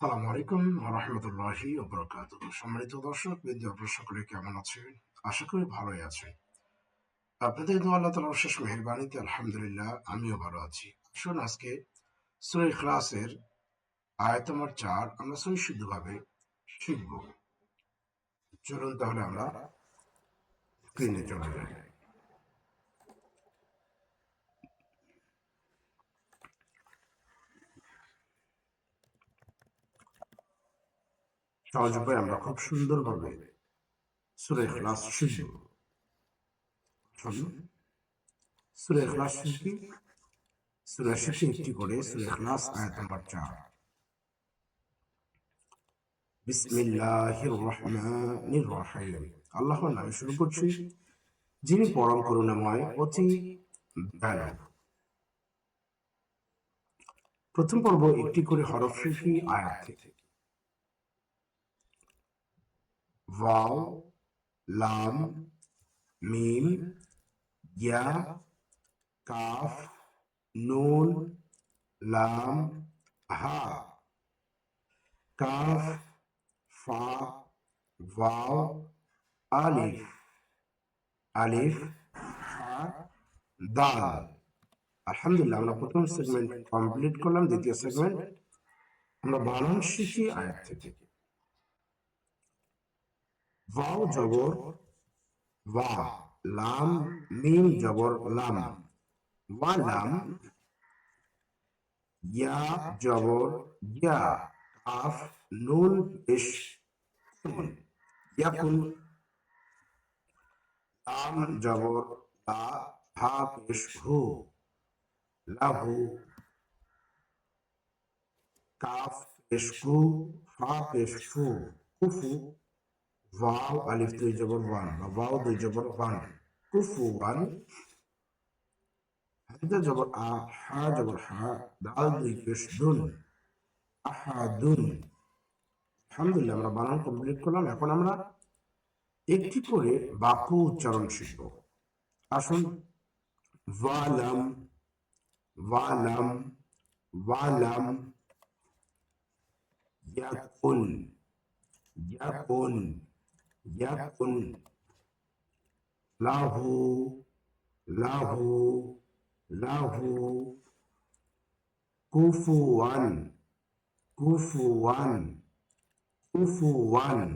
আসসালামু আলাইকুম রহমতুল্লাহি ওবরাকাত সম্মানিত দর্শক, বিন্দু সকলে কেমন আছেন? আশা করি ভালোই আছেন। আপনাদের দোয়া আল্লাহ তালার শেষ মেহরবানিতে আলহামদুলিল্লাহ আমিও ভালো আছি। আসুন আজকে সুরে ক্লাসের আয়াত নম্বর চার আমরা সহি শুদ্ধভাবে শিখব। চলুন তাহলে আমরা স্ক্রিনে চলে যাই। সহজ উপায় আমরা খুব সুন্দরভাবে সুরে ক্লাস শিখব সুরে ক্লাস শিখি সুরে শিখে একটি করে সুরে ক্লাস আয়াত নম্বর চার। বিসমিল্লাহির রহমানির রহিম। আল্লাহর নামে শুরু করছি। যিনি পরম করুণাময়, অতি দয়ালু। প্রথম পর্ব একটি করে হরফ শিখি আয়াত। থেকে ওয়াও লাম মিম ইয়া কাফ নুন লাম হা কাফ ফা ওয়াও আলিফ আলিফ দাল আলহামদুলিল্লাহ আমরা প্রথম সেগমেন্ট কমপ্লিট করলাম, দ্বিতীয় সেগমেন্ট আমরা বানান শিখি, আয়াত থেকে। ওয়াও জবর ওয়া লাম মিম জবর লাম ওয়া লাম ইয়া জবর ইয়া কাফ নুন পেশ কুন ইয়াকুন লাম জবর লা হা পেশ হু লাহু কাফ পেশ কু ফা পেশ ফু কুফু ভাও আলিফ দুই জবর ওয়ান ওয়ান। কুফু ওয়ান। হামজা জবর হা জবর হা, দাল দুন। আহাদুন। আমরা বানান কমপ্লিট করলাম। এখন আমরা একটি করে বাক্য উচ্চারণ শিখব। আসুন। ওয়ালাম ওয়ালাম ওয়ালাম, ইয়াকুন ইয়াকুন। ইয়াকুন লাহু লাহু লাহু, কুফুয়ান কুফুয়ান কুফুয়ান,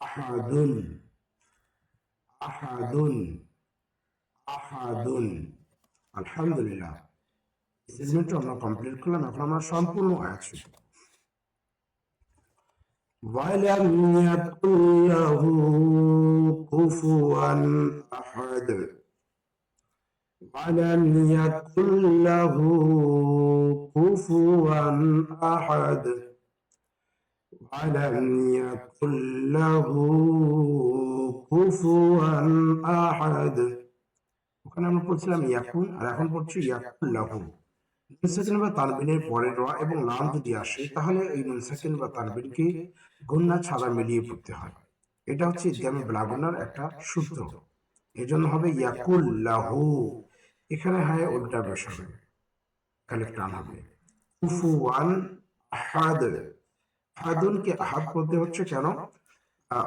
আহাদুন আহাদুন আহাদুন। আলহামদুলিল্লাহ। আমরা কমপ্লিট করলাম, এখন আমরা সম্পূর্ণ আয়াত ولم يكن له كفوا أحد ولم يكن له كفوا أحد ولم يكن له كفوا أحد ওখানে আমরা পড়ছিলাম ইয়াকুন আর এখন পড়ছি ইয়াকুন লাহু নুন সাকিন বা পরের র এবং লাম যদি আসে, তাহলে এই নুন সাকিন বা তানবিনকে গুন্না ছাড়া মিলিয়ে পড়তে হয়। এটা হচ্ছে ইসলামী ব্লাগনার একটা সূত্র এজন্য হবে ইয়াকুল লাহু এখানে হয় উল্টা বেশ হবে কালেক্ট টান হবে। কুফুয়ান আহাদ আহাদুনকে আহাদ করতে হচ্ছে কেন?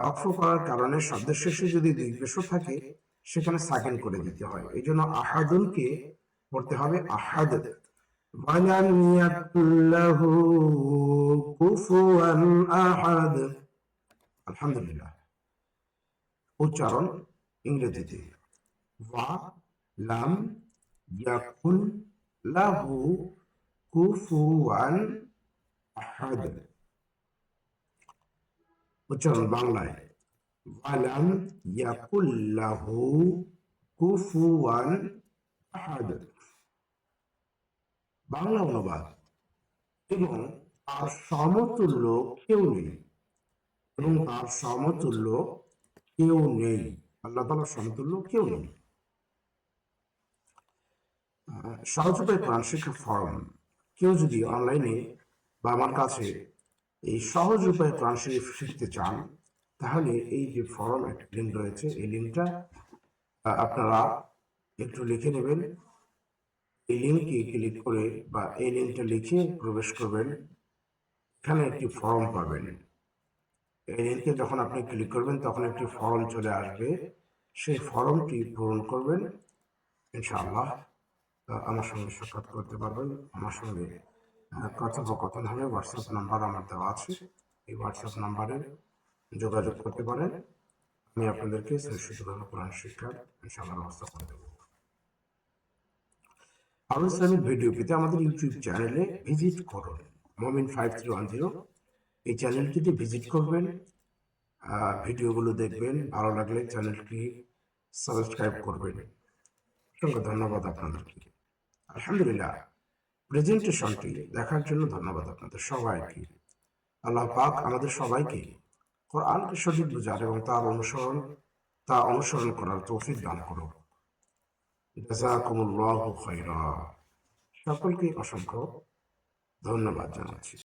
অক্ষ করার কারণে শব্দের শেষে যদি দীর্ঘ থাকে, সেখানে সাকিন করে দিতে হয়। এই জন্য আহাদুনকে পড়তে হবে আহাদ ولم يكن له كفوا أحد আলহামদুলিল্লাহ উচ্চারণ ইংরেজিতে ওয়া লাম ইয়াকুন লাহু কুফুয়ান আহাদ উচ্চারণ বাংলায় ওয়ালাম ইয়াকুল লাহু কুফুয়ান আহাদ বাংলা অনুবাদ। এবং তার সমতুল্য কেউ নেই। এবং তার সমতুল্য কেউ নেই। আল্লাহ তালার সমতুল্য কেউ নেই। সহজ উপায় শিক্ষা ফর্ম। কেউ যদি অনলাইনে বা আমার কাছে এই সহজ উপায়ে প্রাণ শিখতে চান, তাহলে এই যে ফর্ম, একটা লিঙ্ক রয়েছে। এই লিঙ্কটা আপনারা একটু লিখে নেবেন। এই লিঙ্কে ক্লিক করে বা এই লিঙ্কটা লিখে প্রবেশ করবেন। এখানে একটি ফর্ম পাবেন। এই লিঙ্কে যখন আপনি ক্লিক করবেন, তখন একটি ফর্ম চলে আসবে। সেই ফর্মটি পূরণ করবেন। ইনশাআল্লাহ। আমার সঙ্গে সাক্ষাৎ করতে পারবেন। আমার সঙ্গে কথোপকথন হবে। হোয়াটসঅ্যাপ নাম্বার আমার দেওয়া আছে। এই হোয়াটসঅ্যাপ নাম্বারে যোগাযোগ করতে পারেন। আমি আপনাদেরকে সুশুদ্ধভাবে কোরআন শিক্ষার ইনশাআল্লাহ ব্যবস্থা করে দেবো। আরও ইসলামিক ভিডিও পেতে আমাদের ইউটিউব চ্যানেলে ভিজিট করুন। মমিন ফাইভ থ্রি ওয়ান জিরো এই চ্যানেলটিতে ভিজিট করবেন ভিডিওগুলো দেখবেন, ভালো লাগলে চ্যানেলটি সাবস্ক্রাইব করবেন। অসংখ্য ধন্যবাদ আপনাদেরকে। আলহামদুলিল্লাহ প্রেজেন্টেশনটি দেখার জন্য ধন্যবাদ আপনাদের সবাইকে। আল্লাহ পাক আমাদের সবাইকে কোরআনকে সঠিক বুঝার এবং তার অনুসরণ, তা অনুসরণ করার তৌফিক দান করুন জাযাকুমুল্লাহু খৈরা সকলকে অসংখ্য ধন্যবাদ জানাচ্ছি।